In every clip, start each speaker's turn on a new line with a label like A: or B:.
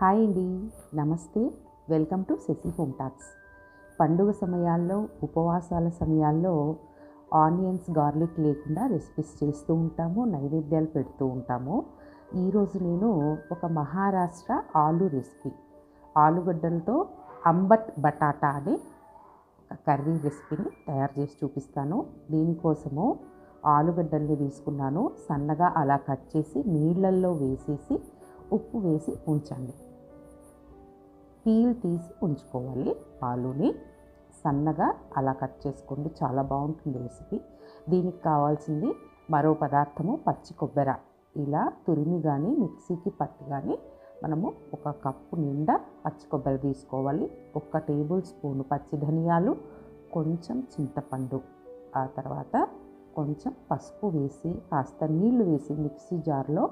A: Hi అండి. నమస్తే. Welcome to Shashi home talks. పండుగ సమయాల్లో ఉపవాసాల సమయాల్లో ఆనియన్స్ గార్లిక్ లేకుండా రెసిపీస్ చేస్తూ ఉంటాము నైవేద్యాలు పెడుతూ ఉంటాము. ఈరోజు నేను ఒక మహారాష్ట్ర ఆలు రెసిపీ ఆలుగడ్డలతో అంబట్ బటాటా అనే కర్రీ రెసిపీని తయారు చేసి చూపిస్తాను. దీనికోసము ఆలుగడ్డల్ని తీసుకున్నాను. సన్నగా అలా కట్ చేసి నీళ్ళల్లో వేసేసి ఉప్పు వేసి ఉంచండి. పీల్ తీసి ఉంచుకోవాలి ఆలుని సన్నగా అలా కట్ చేసుకోండి. చాలా బాగుంటుంది రెసిపీ. దీనికి కావాల్సింది మరో పదార్థము పచ్చి కొబ్బరి. ఇలా తురిమి కానీ మిక్సీకి పట్టి కానీ మనము ఒక కప్పు నిండా పచ్చి కొబ్బరి తీసుకోవాలి. ఒక టేబుల్ స్పూన్ పచ్చి ధనియాలు కొంచెం చింతపండు. ఆ తర్వాత కొంచెం పసుపు వేసి కాస్త నీళ్ళు వేసి మిక్సీ జార్లో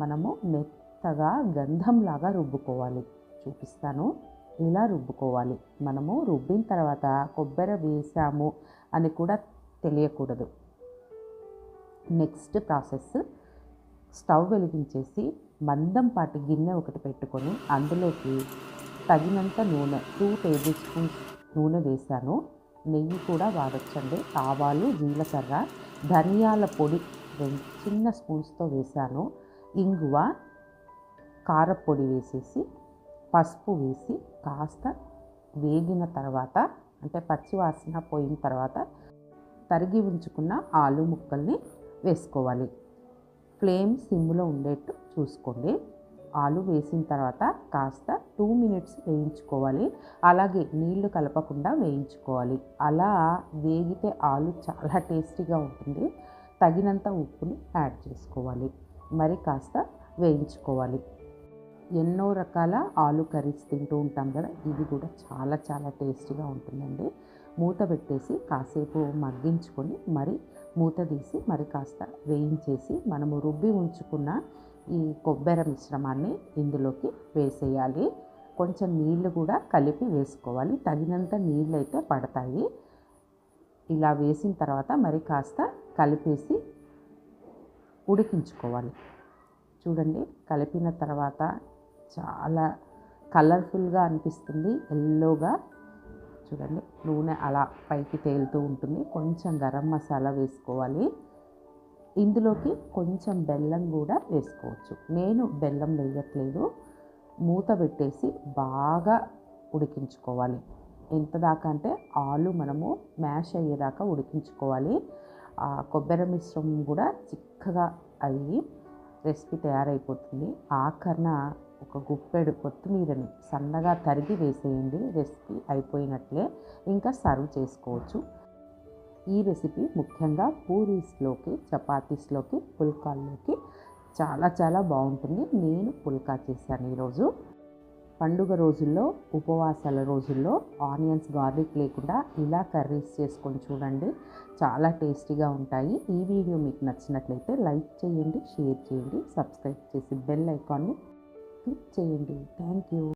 A: మనము మెత్తగా గంధంలాగా రుబ్బుకోవాలి. చూపిస్తాను. ఇలా రుబ్బుకోవాలి? మనము రుబ్బిన తర్వాత కొబ్బరి వేసాము అని కూడా తెలియకూడదు. Next process. స్టవ్ వెలిగించేసి మందంపాటి గిన్నె ఒకటి పెట్టుకొని అందులోకి తగినంత నూనె టూ టేబుల్ స్పూన్స్ నూనె వేశాను నెయ్యి కూడా వాడచ్చండి. ఆవాలు జీలకర్ర ధనియాల పొడి రెండు చిన్న స్పూన్స్తో వేశాను ఇంగువ కారపొడి వేసేసి పసుపు వేసి కాస్త వేగిన తర్వాత అంటే పచ్చివాసన పోయిన తర్వాత తరిగి ఉంచుకున్న ఆలు ముక్కల్ని వేసుకోవాలి. ఫ్లేమ్ సిమ్లో ఉండేట్టు చూసుకోండి. ఆలు వేసిన తర్వాత కాస్త టూ మినిట్స్ వేయించుకోవాలి. అలాగే నీళ్ళు కలపకుండా వేయించుకోవాలి. అలా వేగితే ఆలు చాలా టేస్టీగా ఉంటుంది. తగినంత ఉప్పుని యాడ్ చేసుకోవాలి. మరి కాస్త వేయించుకోవాలి. ఎన్నో రకాల ఆలు కర్రీస్ తింటూ ఉంటాం కదా ఇది కూడా చాలా చాలా టేస్టీగా ఉంటుందండి. మూత పెట్టేసి కాసేపు మగ్గించుకొని మరి మూత తీసి మరి కాస్త వేయించేసి మనము రుబ్బి ఉంచుకున్న ఈ కొబ్బరి మిశ్రమాన్ని ఇందులోకి వేసేయాలి. కొంచెం నీళ్ళు కూడా కలిపి వేసుకోవాలి. తగినంత నీళ్ళు అయితే పడతాయి. ఇలా వేసిన తర్వాత మరి కాస్త కలిపేసి ఉడికించుకోవాలి. చూడండి కలిపిన తర్వాత చాలా కలర్ఫుల్గా అనిపిస్తుంది. ఎల్లోగా చూడండి నూనె అలా పైకి తేలుతూ ఉంటుంది. కొంచెం గరం మసాలా వేసుకోవాలి. ఇందులోకి కొంచెం బెల్లం కూడా వేసుకోవచ్చు. నేను బెల్లం వేయట్లేదు. మూత పెట్టేసి బాగా ఉడికించుకోవాలి. ఎంత దాకా అంటే ఆలు మనము మ్యాష్ అయ్యేదాకా ఉడికించుకోవాలి. ఆ కొబ్బరి మిశ్రమం కూడా చిక్కగా అయ్యి రెసిపీ తయారైపోతుంది. ఆఖరణ ఒక గుప్పెడు కొత్తిమీరని సన్నగా తరిగి వేసేయండి. రెసిపీ అయిపోయినట్లే ఇంకా సర్వ్ చేసుకోవచ్చు. ఈ రెసిపీ ముఖ్యంగా పూరీస్లోకి చపాతీస్లోకి పుల్కాల్లోకి చాలా చాలా బాగుంటుంది. నేను పుల్కా చేశాను ఈరోజు. పండుగ రోజుల్లో ఉపవాసాల రోజుల్లో ఆనియన్స్ గార్లిక్ లేకుండా ఇలా కర్రీస్ చేసుకొని చూడండి. చాలా టేస్టీగా ఉంటాయి. ఈ వీడియో మీకు నచ్చినట్లయితే లైక్ చేయండి షేర్ చేయండి సబ్స్క్రైబ్ చేసి బెల్ ఐకాన్ని ക്ലിക്ക് ചെയ്യേണ്ടു താങ്ക്